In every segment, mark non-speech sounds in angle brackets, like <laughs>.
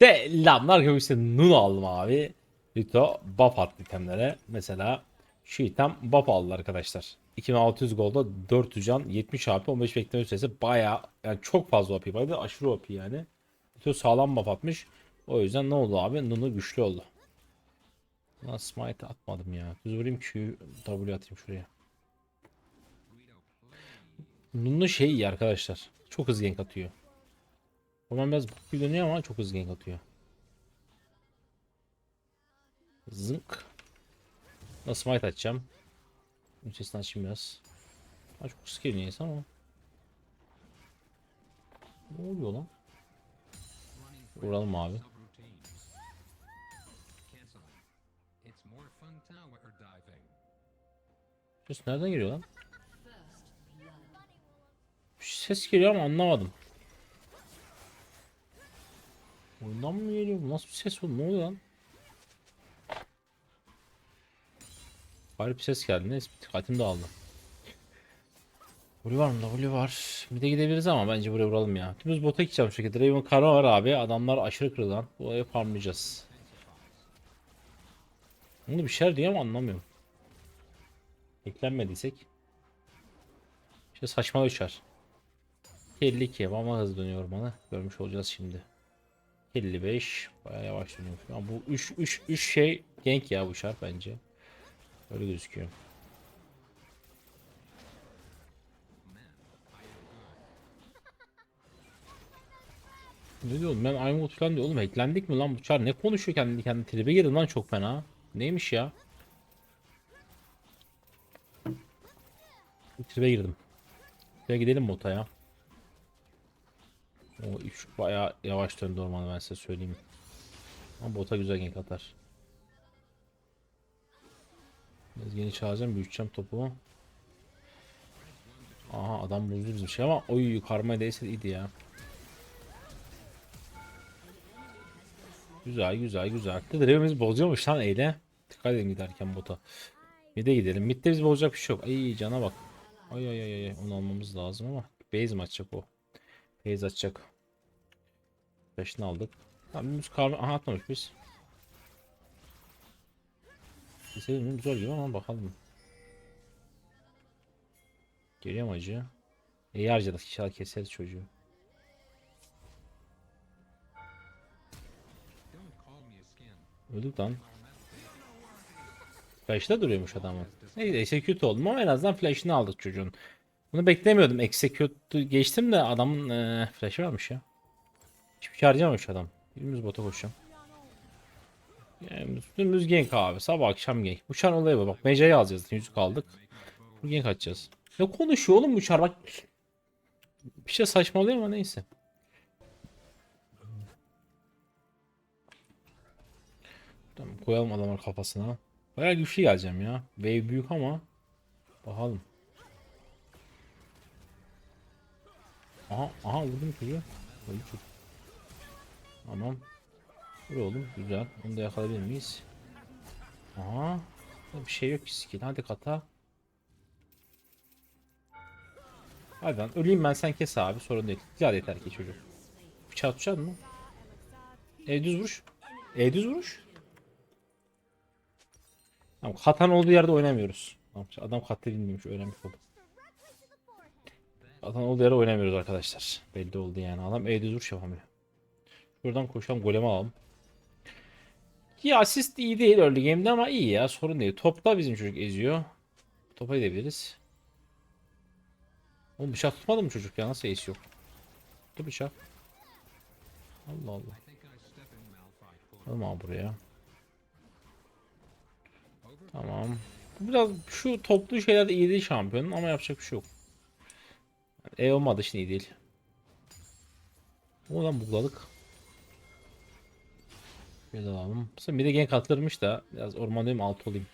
Selamlar arkadaşlar. Nuno aldım abi. Lito buff attı itemlere. Mesela şu item buff aldı arkadaşlar. 2600 golda 400 can 70 AP 15 bekleme süresi baya yani çok fazla OP vardı aşırı OP yani. Lito sağlam buff atmış. O yüzden ne oldu abi? Nuno güçlü oldu. Lan smite atmadım ya. Düz vurayım Q W atayım şuraya. Nuno şey iyi arkadaşlar. Çok hızlı gank atıyor. Roman biraz bug dönüyor ama çok hızlı gank atıyor. Zınk. Nasıl smite açacağım? Sesini açayım biraz. Ha, çok skill neyse ama. Ne oluyor lan? Vuralım abi. Ses nereden geliyor lan? Bir ses geliyor ama anlamadım. Oyundan mı geliyor? Bu nasıl bir ses oldu? Ne oluyor lan? Garip bir ses geldi. Neyse dikkatim dağıldı. Voli var mı? da? Var. Bir de gidebiliriz ama bence buraya vuralım ya. Dümdüz bota gideceğim şu şekilde. Raven Karma var abi. Adamlar aşırı kırılan. Buraya farmlayacağız. Bunu bir şeyler diyor ama anlamıyorum. Eklenmediysek. İşte saçma uçar. 52 ama hızlı dönüyor bana. Görmüş olacağız şimdi. 55 bayağı yavaş dönüyor. Ama bu 3 3 3 şey gank ya bu şart bence. Öyle gözüküyor. Ne diyorum ben Aymut falan diyor oğlum hacklendik mi lan bu çar ne konuşuyor kendi kendi tribe girdi lan çok fena. Neymiş ya? Tribe girdim. Ya gidelim bota ya. O 3 bayağı yavaş döndü ormanı ben size söyleyeyim. Ama bota güzel gank atar. Biraz geniş alacağım büyüteceğim topu. Aha adam buzlu bizim şey ama oy karma değilse iyiydi ya. Güzel güzel güzel. Drevimiz bozuyormuş lan eyle. Dikkat edin giderken bota. Mid'e gidelim. Mid'de biz bozacak bir şey yok. Ay cana bak. Ay ay ay ay onu almamız lazım ama. Base mi açacak o? Base açacak. Beşini aldık. Tamam biz karma aha atmamış biz. Keselim güzel gibi ama bakalım. Geliyor mu acı? İyi harcadık inşallah keseriz çocuğu. Öldük lan. Flash'ta duruyormuş adamın. Neyse execute oldum ama en azından flash'ını aldık çocuğun. Bunu beklemiyordum. Execute geçtim de adamın e, flash'ı varmış ya. Hiçbir şey harcamamış adam. Birimiz bota koşacağım. Yani dümdüz gank abi. Sabah akşam gank. Bu çar olayı bu. Bak mecayı alacağız. Yüzük aldık. Bu gank atacağız. Ne konuşuyor oğlum bu çar bak. Bir şey saçmalıyor ama neyse. Tamam koyalım adamın kafasına. Bayağı güçlü geleceğim ya. Wave büyük ama. Bakalım. Aha aha vurdum çocuğu. Öldü çocuk. Tamam. Vur oğlum güzel. Onu da yakalayabilir miyiz? Aha. Bir şey yok ki skill. Hadi kata. Hadi lan öleyim ben sen kes abi sorun değil. Güzel yeter ki çocuk. Bıçağı tutacak mı? E düz vuruş. E düz vuruş. Tamam katan olduğu yerde oynamıyoruz. Tamam, adam katı bilmiyormuş öğrenmiş oldu. Katan olduğu yerde oynamıyoruz arkadaşlar. Belli oldu yani. Adam E düz vuruş yapamıyor. Buradan koşalım golemi alalım. Ki asist iyi değil early game'de ama iyi ya sorun değil. Topta bizim çocuk eziyor. Topa gidebiliriz. Oğlum bıçak tutmadı mı çocuk ya nasıl ace yok? Dur bıçak. Allah Allah. Abi buraya. Tamam. Biraz şu toplu şeyler iyi değil şampiyonun ama yapacak bir şey yok. E olmadı şimdi iyi değil. Oradan bugladık. Şöyle. Sonra bir de gank atılırmış da biraz ormandayım alt olayım.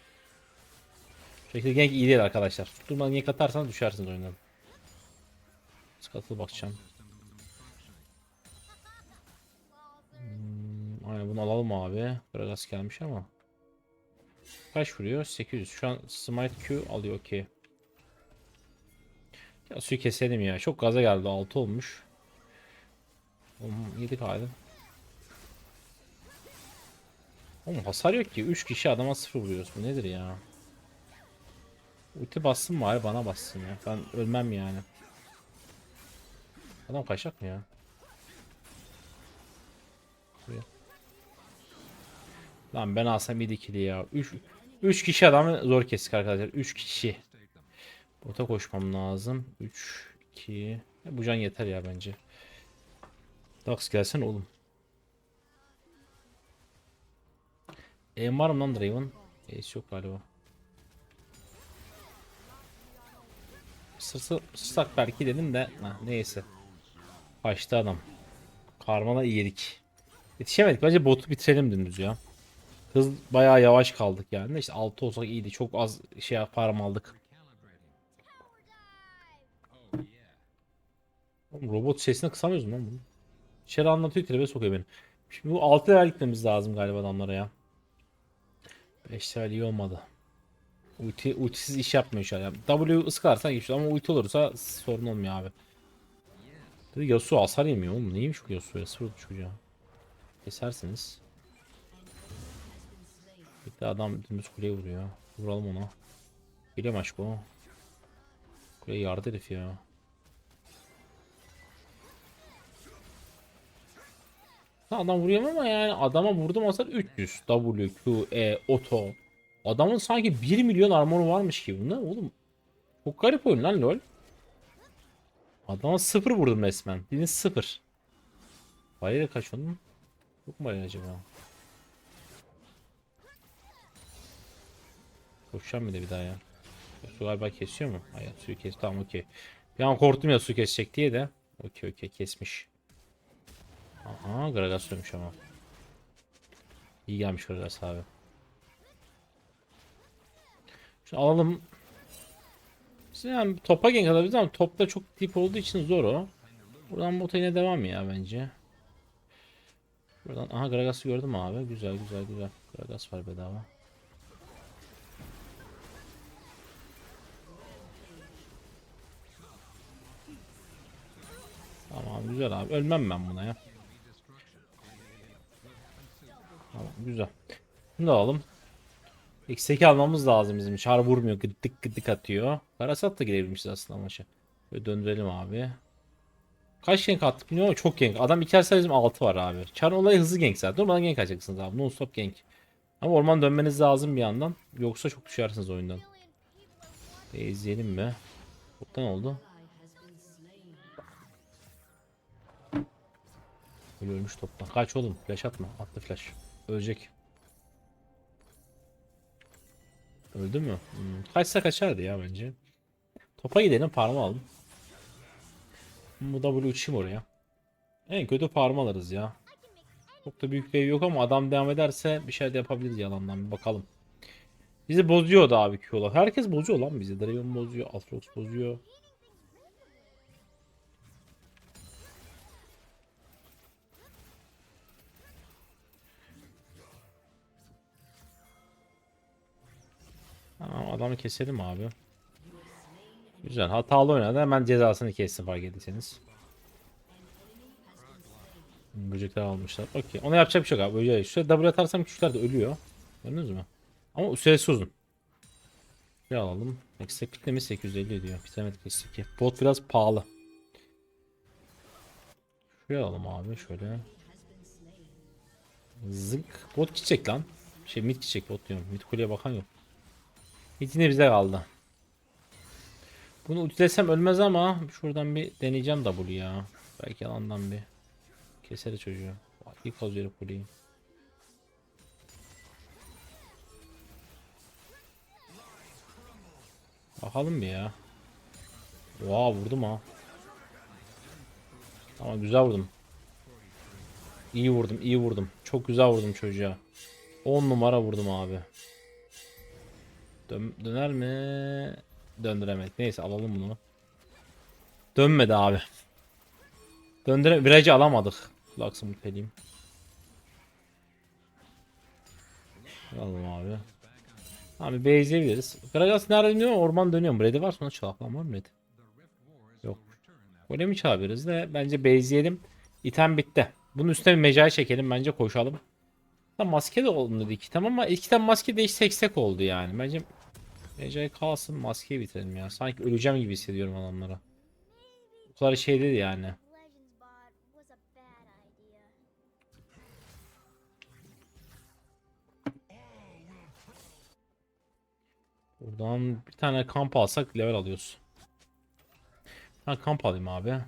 Şekilde gank iyi değil arkadaşlar. Tutturmadan gank atarsanız düşersiniz oyundan. Skatıl bakacağım. Hmm, aynen bunu alalım abi. Gragas gelmiş ama. Kaç vuruyor? 800. Şu an Smite Q alıyor okey. Ya suyu keselim ya. Çok gaza geldi. 6 olmuş. Oğlum, yedik hadi. Oğlum hasar yok ki. 3 kişi adama 0 vuruyoruz. Bu nedir ya? Ulti bassın? Hayır bana bassın ya. Ben ölmem yani. Adam kaçacak mı ya? Buraya. Lan ben alsam iyi ikili ya. 3 3 kişi adamı zor kestik arkadaşlar. 3 kişi. Bota koşmam lazım. 3 2 Bu can yeter ya bence. Dax gelsen oğlum. Aim var mı lan Draven? Ace yok galiba. Sırsı, sırsak belki dedim de ha, neyse. Kaçtı adam. Karmala yedik. Yetişemedik. Bence botu bitirelim dümdüz ya. Hız bayağı yavaş kaldık yani. İşte 6 olsak iyiydi. Çok az şey farm aldık. Oğlum robot sesini kısamıyoruz lan bunu? İçeri anlatıyor tribe sokuyor beni. Şimdi bu 6 level gitmemiz lazım galiba adamlara ya. 5 level iyi olmadı. Ulti, ultisiz iş yapmıyor şu an. Yani W ıskarsan geçiyor ama ulti olursa sorun olmuyor abi. Dedi Yasuo hasar yemiyor oğlum. Neymiş bu Yasuo'ya? Sıfır çocuğa. Kesersiniz. Bir de adam dümdüz kuleye vuruyor. Vuralım ona. Geliyorum aşko. Kuleye yardı herif ya. Adam vuruyor ama yani adama vurdum hasar 300. W, Q, E, Auto. Adamın sanki 1 milyon armoru varmış gibi. Ne oğlum? Çok garip oyun lan lol. Adama 0 vurdum resmen. Bildiğin 0. Bayrağı kaç onun? Çok mu bayrağı acaba? Koşacağım bir de bir daha ya. Su galiba kesiyor mu? Hayır suyu kes. Tamam okey. Bir an korktum ya su kesecek diye de. Okey okey kesmiş. Aha Gragas dönmüş ama. İyi gelmiş Gragas abi. Şimdi alalım. Yani topa gank alabiliriz ama topta çok tip olduğu için zor o. Buradan bota yine devam ya bence. Buradan aha Gragas'ı gördüm abi. Güzel güzel güzel. Gragas var bedava. Tamam güzel abi. Ölmem ben buna ya. Tamam güzel. Bunu da alalım. X8 almamız lazım bizim. Çar vurmuyor. Gıddık gıddık atıyor. Karasat da girebilmişiz aslında maça. Böyle döndürelim abi. Kaç gank attık bilmiyorum ama çok gank. Adam iki bizim 6 var abi. Çar olayı hızlı gank zaten. Durmadan gank atacaksınız abi. Non stop gank. Ama orman dönmeniz lazım bir yandan. Yoksa çok düşersiniz oyundan. E, izleyelim mi? Bottan oldu. Ölmüş toptan. Kaç oğlum. Flash atma. Attı flash. Ölecek. Öldü mü? Hmm. Kaçsa kaçardı ya bence. Topa gidelim parma alalım. Bu W uçayım oraya. En kötü parma alırız ya. Çok da büyük bir yok ama adam devam ederse bir şey de yapabiliriz yalandan bir bakalım. Bizi bozuyor da abi Q'lar. Herkes bozuyor lan bizi. Draven bozuyor, Aatrox bozuyor. Adamı keselim abi. Güzel hatalı oynadı hemen cezasını kessin fark ettiyseniz. Böcekler almışlar. Okey. Ona yapacak bir şey yok abi. Böyle şöyle W atarsam kuşlar da ölüyor. Gördünüz mü? Ama süresi uzun. Bir alalım. Eksik kitlemiz 850 ediyor. Bitemedik eksik. Bot biraz pahalı. Şuraya alalım abi şöyle. Zınk. Bot gidecek lan. Şey mid gidecek bot diyorum. Mid kuleye bakan yok. Yine bize kaldı. Bunu ultilesem ölmez ama şuradan bir deneyeceğim W ya. Belki yalandan bir keseri çocuğu. İlk kazıyor kuleyi. Bakalım bir ya. Oha vurdum ha. Ama güzel vurdum. İyi vurdum, iyi vurdum. Çok güzel vurdum çocuğa. 10 numara vurdum abi. Dön döner mi? Döndüremedik. Neyse alalım bunu. Dönmedi abi. Döndüre virajı alamadık. Lux'ı muteleyim. Alalım abi. Abi base'leyebiliriz. Gragas nerede dönüyor? Orman dönüyor. Red'i var sonra çalaklan var mı Red? Yok. Golemi çağırırız da bence base'leyelim. İtem bitti. Bunun üstüne bir mecai çekelim bence koşalım. Maske de olmadı iki tam ama iki tane maske değişsek oldu yani. Bence Mecai kalsın maskeyi bitirelim ya. Sanki öleceğim gibi hissediyorum adamlara. Bu kadar şey dedi yani. Buradan bir tane kamp alsak level alıyoruz. Ben kamp alayım abi.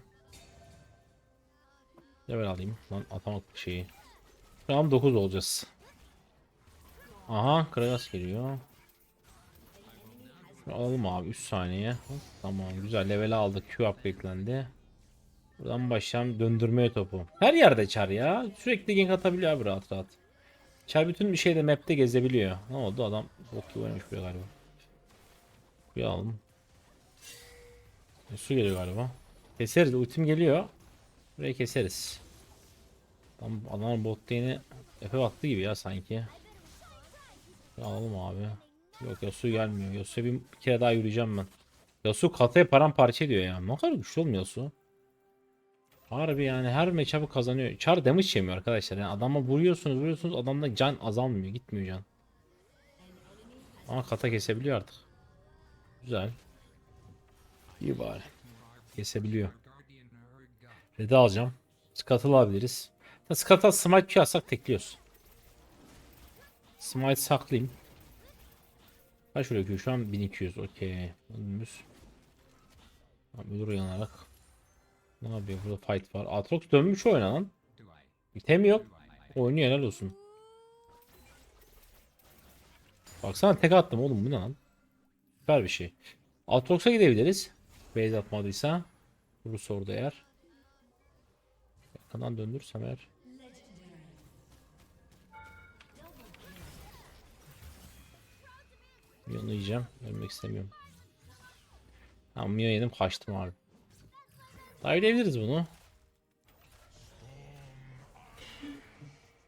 Level alayım. Lan atamak şeyi. Şu an 9 olacağız. Aha Kragas geliyor. Alalım abi 3 saniye. Tamam güzel level aldık. Q upgrade'lendi. Buradan başlayalım döndürmeye topu. Her yerde çar ya. Sürekli gank atabiliyor abi rahat rahat. Çar bütün bir şeyde map'te gezebiliyor. Ne oldu adam bok gibi oynamış buraya galiba. Bir alalım. E, su geliyor galiba. Keseriz. Ultim geliyor. Burayı keseriz. Tam adamın bot lane'i Efe baktı gibi ya sanki. Bir alalım abi. Yok Yasuo gelmiyor. Yasuo bir, kere daha yürüyeceğim ben. Yasuo kataya paramparça ediyor ya. Ne kadar güçlü olmuyor Yasuo. Harbi yani her matchup'ı kazanıyor. Char damage yemiyor arkadaşlar. Yani adama vuruyorsunuz vuruyorsunuz adamda can azalmıyor. Gitmiyor can. Ama kata kesebiliyor artık. Güzel. İyi bari. Kesebiliyor. Red'i alacağım. Scuttle alabiliriz. Scuttle Smite Q atsak tekliyoruz. Smite saklayayım. Kaç Q şu an 1200 okey. Önümüz. Müdür yanarak. Ne yapıyor burada fight var. Atrox dönmüş oyuna lan. İtem yok. Oynuyor helal olsun. Baksana tek attım oğlum bu ne lan? Süper bir şey. Aatrox'a gidebiliriz. Base atmadıysa. Rus orada eğer. Yakından döndürsem eğer. Minyon'u yiyeceğim. Ölmek istemiyorum. Tamam Minyon yedim kaçtım abi. Dive'leyebiliriz bunu.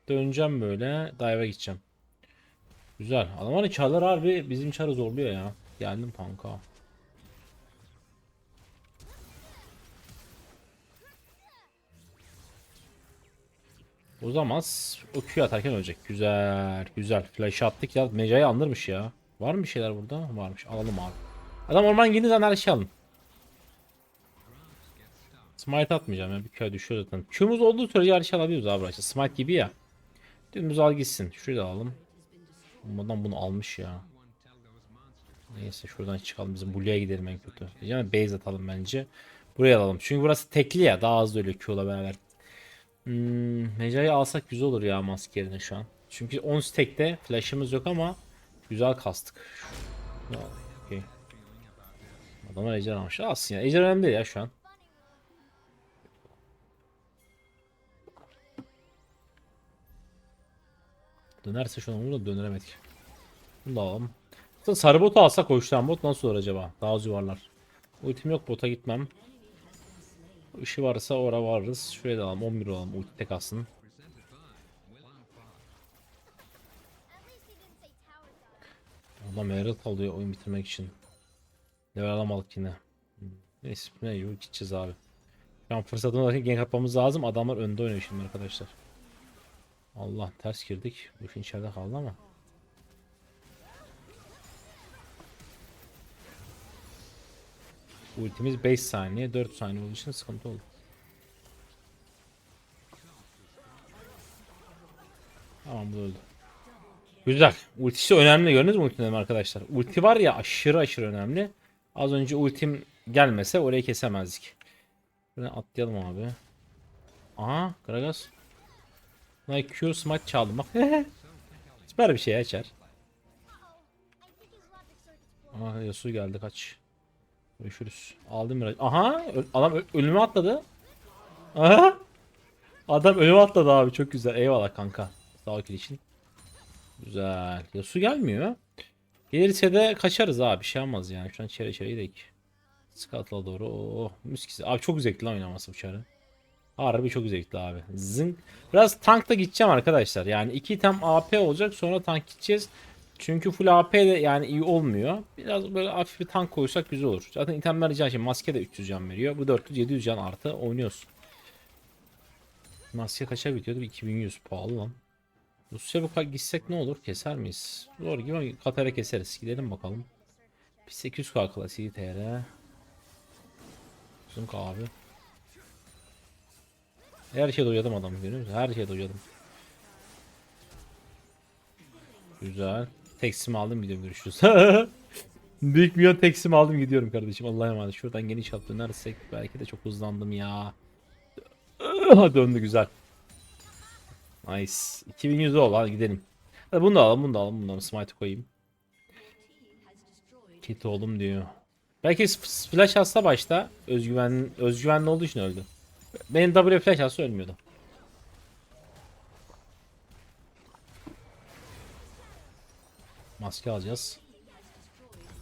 Döneceğim böyle. Dive'a gideceğim. Güzel. Adamların çarlar harbi bizim çarı zorluyor ya. Geldim kanka. O zaman o Q atarken ölecek. Güzel. Güzel. Flash attık ya. Meca'yı andırmış ya. Var mı bir şeyler burada? Varmış. Alalım abi. Adam orman girdiği zaman her şeyi alın. Smite atmayacağım ya. Bir Q düşüyor zaten. Q'muz olduğu sürece her şeyi alabiliyoruz abi. İşte Smite gibi ya. Dümdüz al gitsin. Şurayı da alalım. Adam bunu almış ya. Neyse şuradan çıkalım. Bizim Blue'ya gidelim en kötü. De base atalım bence. Buraya alalım. Çünkü burası tekli ya. Daha hızlı ölüyor Q'la beraber. Hmm, Meca'yı alsak güzel olur ya maske yerine şu an. Çünkü 10 stack'te flash'ımız yok ama güzel kastık. Ya, okey. Adamlar ejder almış. Alsın ya. Ejder önemli değil ya şu an. Dönerse şu an onu da döneremedik. Bunu da alalım. Aslında sarı botu alsak hoşlan bot nasıl olur acaba? Daha az yuvarlar. Ultim yok bota gitmem. Işığı varsa ora varırız. Şuraya da alalım 11 alalım ulti tek alsın. Adam Herald alıyor oyun bitirmek için. Level alamadık yine. Neyse ne yok gideceğiz abi. Şu an fırsatını olarak gank atmamız lazım. Adamlar önde oynuyor şimdi arkadaşlar. Allah ters girdik. Bu işin içeride kaldı ama. Ultimiz 5 saniye 4 saniye olduğu için sıkıntı oldu. Tamam bu öldü. Güzel. Ultisi önemli gördünüz mü ultimi arkadaşlar? Ulti var ya aşırı aşırı önemli. Az önce ultim gelmese orayı kesemezdik. Buradan atlayalım abi. Aha Gragas. Like Q smite çaldım bak. <laughs> Süper bir şey açar. Aha Yasuo geldi kaç. Görüşürüz. Aldım biraz. Aha adam ölüme atladı. Aha. Adam ölüme atladı abi çok güzel. Eyvallah kanka. Sağ ol için. Güzel. Yasuo gelmiyor. Gelirse de kaçarız abi. Bir şey olmaz yani. Şu an çere çere gidelim. Scuttle'a doğru. Oh miskisi. Abi çok zevkli lan oynaması bu çare. Harbi çok zevkli abi. Zın. Biraz tankta gideceğim arkadaşlar. Yani iki tam AP olacak sonra tank gideceğiz. Çünkü full AP de yani iyi olmuyor. Biraz böyle hafif bir tank koysak güzel olur. Zaten itemler rica şey maske de 300 can veriyor. Bu 400 700 can artı oynuyorsun. Maske kaça bitiyordu? 2100 pahalı lan. Rusya bu gitsek ne olur? Keser miyiz? Zor gibi ama Katar'a keseriz. Gidelim bakalım. Bir 800k klasiği TR. Zınk abi. Her şeyde uyadım adamı görüyor musun? Her şeyde uyadım. Güzel. Teksim aldım gidiyorum görüşürüz. <laughs> Büyük milyon teksim aldım gidiyorum kardeşim. Allah'a emanet. Şuradan geniş hat dönersek belki de çok hızlandım ya. <laughs> Döndü güzel. Nice. 2100 ol hadi gidelim. Hadi bunu da alalım bunu da alalım bunu da alalım. Smite koyayım. Kit oğlum diyor. Belki flash atsa başta özgüven özgüvenli olduğu için öldü. Benim W flash atsa ölmüyordu. Maske alacağız.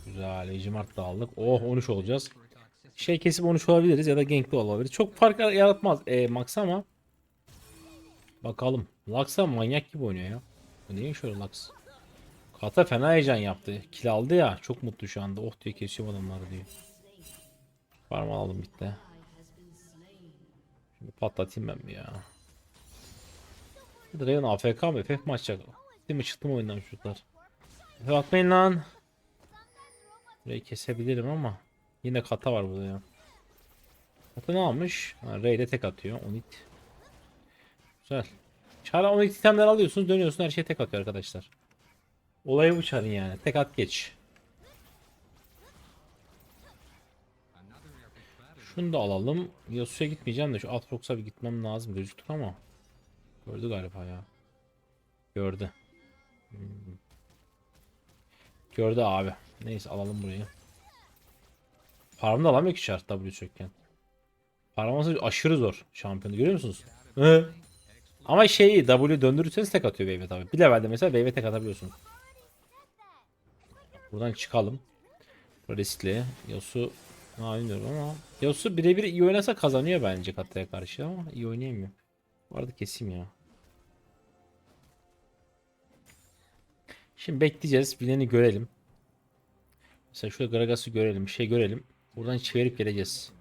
Güzel. Ejimart da aldık. Oh 13 olacağız. Şey kesip 13 olabiliriz ya da gankli olabiliriz. Çok fark yaratmaz e, Max ama. Bakalım. Lux'a manyak gibi oynuyor ya. Bu Niye şöyle Lux? Kata fena heyecan yaptı. Kill aldı ya. Çok mutlu şu anda. Oh diye kesiyorum adamları diyor. Parmağı aldım bitti. Şimdi patlatayım ben bir ya. Dragon AFK mı? FF mi açacak? Değil mi? Çıktım oyundan çocuklar. FF atmayın lan. Burayı kesebilirim ama. Yine kata var burada ya. Kata ne almış? Ha, Ray'de tek atıyor. Onit. Güzel. Çara 12 itemler alıyorsunuz dönüyorsun her şey tek atıyor arkadaşlar. Olayı bu çarın yani. Tek at geç. Şunu da alalım. Yasuo'ya gitmeyeceğim de şu Aatrox'a bir gitmem lazım gözüktük ama. Gördü galiba ya. Gördü. Hmm. Gördü abi. Neyse alalım burayı. Paramı da alamıyor ki şart W çökken. Paraması aşırı zor şampiyonu görüyor musunuz? Ama şeyi W döndürürseniz tek atıyor Wave tabi. Bir levelde mesela Wave tek atabiliyorsun. Buradan çıkalım. Riskli. Yosu ne bilmiyorum ama Yosu birebir iyi oynasa kazanıyor bence Kata'ya karşı ama iyi oynayamıyor. Arada keseyim ya. Şimdi bekleyeceğiz. Bileni görelim. Mesela şurada Gragas'ı görelim. Bir şey görelim. Buradan çevirip geleceğiz.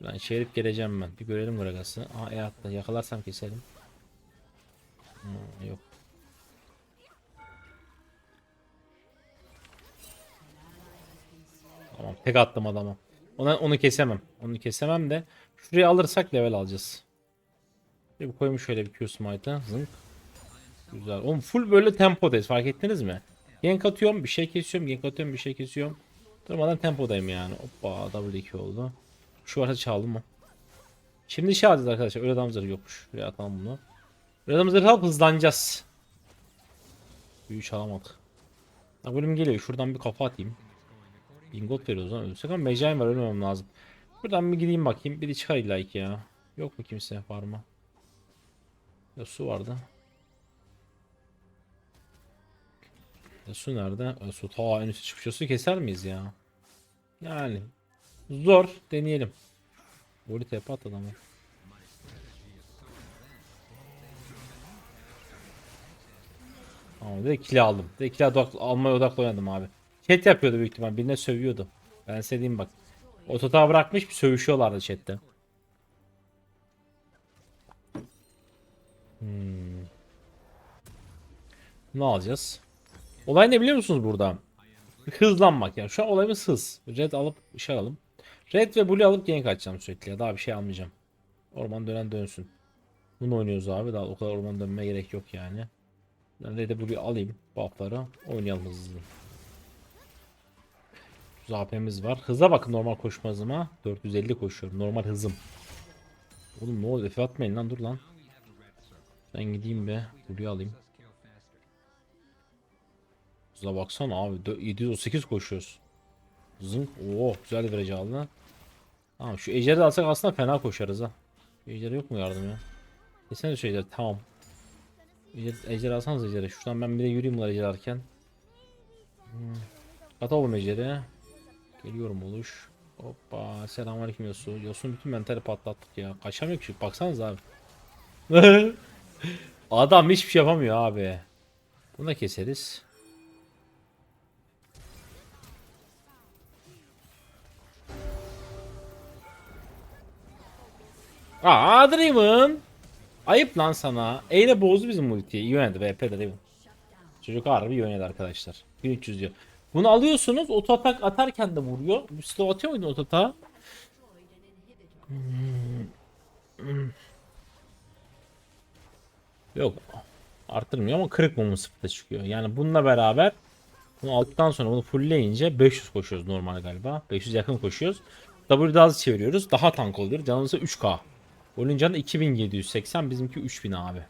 Buradan çevirip geleceğim ben. Bir görelim Gragas'ı. Aa e hatta yakalarsam keselim. Hmm, yok. Tamam tek attım adama. Ona, onu kesemem. Onu kesemem de. Şurayı alırsak level alacağız. Bir koymuş şöyle bir Q smite'ı. Zınk. Güzel. Oğlum full böyle tempodayız fark ettiniz mi? Gank atıyorum bir şey kesiyorum. Gank atıyorum bir şey kesiyorum. Durmadan tempodayım yani. Hoppa W2 oldu. Şu varsa çaldım mı? Şimdi şey alacağız arkadaşlar. Öyle adam zırhı yokmuş. Şuraya atalım bunu. Öyle adam zırhı alıp hızlanacağız. Büyü çalamadık. Ha bölüm geliyor. Şuradan bir kafa atayım. Bingot veriyoruz lan ölsek ama mecai var ölmemem lazım. Buradan bir gideyim bakayım. Biri çıkar illa ki ya. Yok mu kimse var mı? Ya su vardı. Ya su nerede? Ya su ta en üstü çıkmış. Ya su keser miyiz ya? Yani zor deneyelim. Voli tepe at adamı. Tamam direkt aldım. Direkt kill odak, almaya odaklı oynadım abi. Chat yapıyordu büyük ihtimal. Birine sövüyordu. Ben size bak. Ototağı bırakmış bir sövüşüyorlardı chatte. Hmm. Ne alacağız? Olay ne biliyor musunuz burada? Hızlanmak yani. Şu an olayımız hız. Red alıp şey alalım. Red ve Blue alıp gank açacağım sürekli. Daha bir şey almayacağım. Orman dönen dönsün. Bunu oynuyoruz abi. Daha o kadar orman dönmeye gerek yok yani. Ben Red'e Blue'yu alayım. Buff'lara. Oynayalım hızlı. AP'miz var. Hıza bakın normal koşma hızıma. 450 koşuyorum. Normal hızım. Oğlum ne oldu? Efe atmayın lan dur lan. Ben gideyim be. Blue'yu alayım. Hıza baksana abi. Dö- 738 koşuyoruz. Zınk. Oo güzel bir derece aldı. Tamam şu ejderi de alsak aslında fena koşarız ha. Ejder yok mu yardım ya? Desene şu ejder tamam. Ejder, ejder alsanız ejderi. Şuradan ben bir de yürüyeyim bunlar ejder alırken. Hmm. Atalım ejderi. Geliyorum oluş. Hoppa selamünaleyküm Yosu. Yosu'nun bütün mentali patlattık ya. Kaçamıyor ki. Baksanız abi. <laughs> Adam hiçbir şey yapamıyor abi. Bunu da keseriz. Aa Draven. Ayıp lan sana. E ile bozdu bizim ultiyi. İyi oynadı VP'de değil mi? Çocuk harbi iyi oynadı arkadaşlar. 1300 diyor. Bunu alıyorsunuz oto atak atarken de vuruyor. Slow atıyor muydun oto atağa? Yok. Arttırmıyor ama kırık mumu sıfırda çıkıyor. Yani bununla beraber bunu aldıktan sonra bunu fullleyince 500 koşuyoruz normal galiba. 500 yakın koşuyoruz. W daha çeviriyoruz. Daha tank oluyor. Canımız da 3K. Golün canı 2780 bizimki 3000 abi.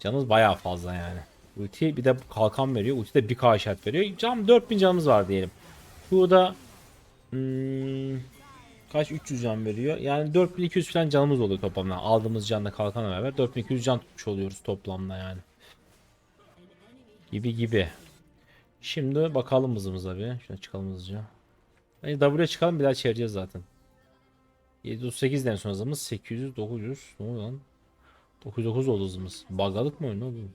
Canımız bayağı fazla yani. Ulti bir de kalkan veriyor. Ulti de 1K işaret veriyor. Can 4000 canımız var diyelim. Burada hmm, kaç 300 can veriyor. Yani 4200 falan canımız oluyor toplamda. Aldığımız canla kalkanla beraber 4200 can tutmuş oluyoruz toplamda yani. Gibi gibi. Şimdi bakalım hızımıza bir. Şuna çıkalım hızlıca. Bence W'ye çıkalım bir daha çevireceğiz zaten. 738 en son hızımız 800 900 ne oluyor lan? 909 oldu hızımız. Bugladık mı? Ne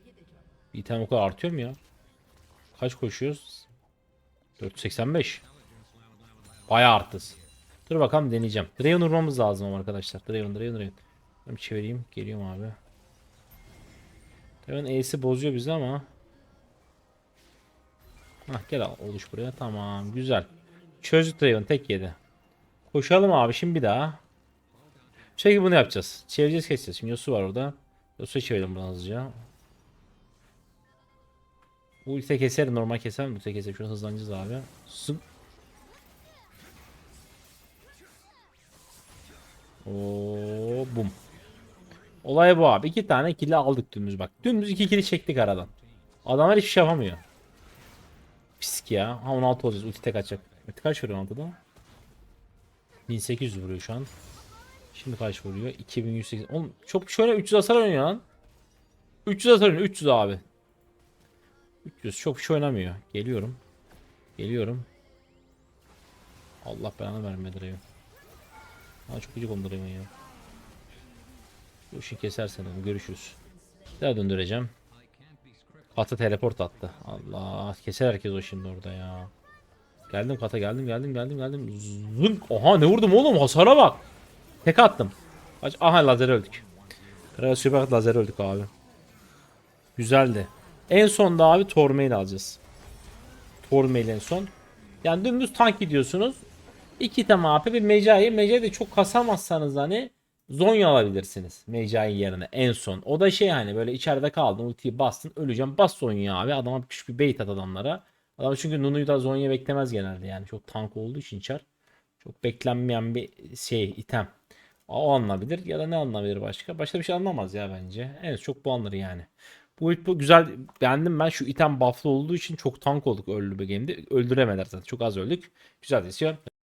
Bir tane o kadar artıyor mu ya? Kaç koşuyoruz? 485. Bayağı arttı. Dur bakalım deneyeceğim. Draven vurmamız lazım ama arkadaşlar. Draven Draven Draven. Ben çevireyim. Geliyorum abi. Draven Ace'i bozuyor bizi ama. Hah gel al oluş buraya. Tamam güzel. Çözdük Draven tek yedi. Koşalım abi şimdi bir daha. Şey bunu yapacağız. Çevireceğiz keseceğiz. Şimdi Yosu var orada. Yosu'yu çevirelim buradan hızlıca. Bu ulti keserim normal keserim. Ulti keserim. Şunu hızlanacağız abi. Zıp. Oo, bum. Olay bu abi. İki tane kili aldık dümdüz bak. Dümdüz iki kili çektik aradan. Adamlar hiçbir şey yapamıyor. Pis ya. Ha 16 olacağız. Ulti tek açacak. Ulti kaç vuruyor 16'da? 1800 vuruyor şu an. Şimdi kaç vuruyor? 2180. Oğlum çok şöyle 300 hasar oynuyor lan. 300 hasar oynuyor. 300 abi. 300 çok şey oynamıyor. Geliyorum. Geliyorum. Allah belanı vermedi Rayon. Ha çok gıcık oldu Rayon ya. Bu işi kesersen onu görüşürüz. Daha döndüreceğim. Kata teleport attı. Allah keser herkes o şimdi orada ya. Geldim kata geldim geldim geldim geldim. Zınk. Oha ne vurdum oğlum hasara bak. Tek attım. Aç aha lazer öldük. Kral süper lazer öldük abi. Güzeldi. En son da abi Tormail alacağız. Tormail en son. Yani dümdüz tank gidiyorsunuz. İki tane AP bir Mecai. Mecai de çok kasamazsanız hani Zonya alabilirsiniz. Mecai yerine en son. O da şey hani böyle içeride kaldın ultiyi bastın öleceğim bas Zonya abi. Adama küçük bir bait at adamlara. Adam çünkü Nunu'yu da Zonya beklemez genelde yani. Çok tank olduğu için çar. Çok beklenmeyen bir şey item. O anlayabilir ya da ne anlayabilir başka? Başka bir şey anlamaz ya bence. Evet çok bu anlar yani. Bu ult bu güzel beğendim ben şu item buff'lı olduğu için çok tank olduk öldü bir game'de. Öldüremediler zaten çok az öldük. Güzel desiyor.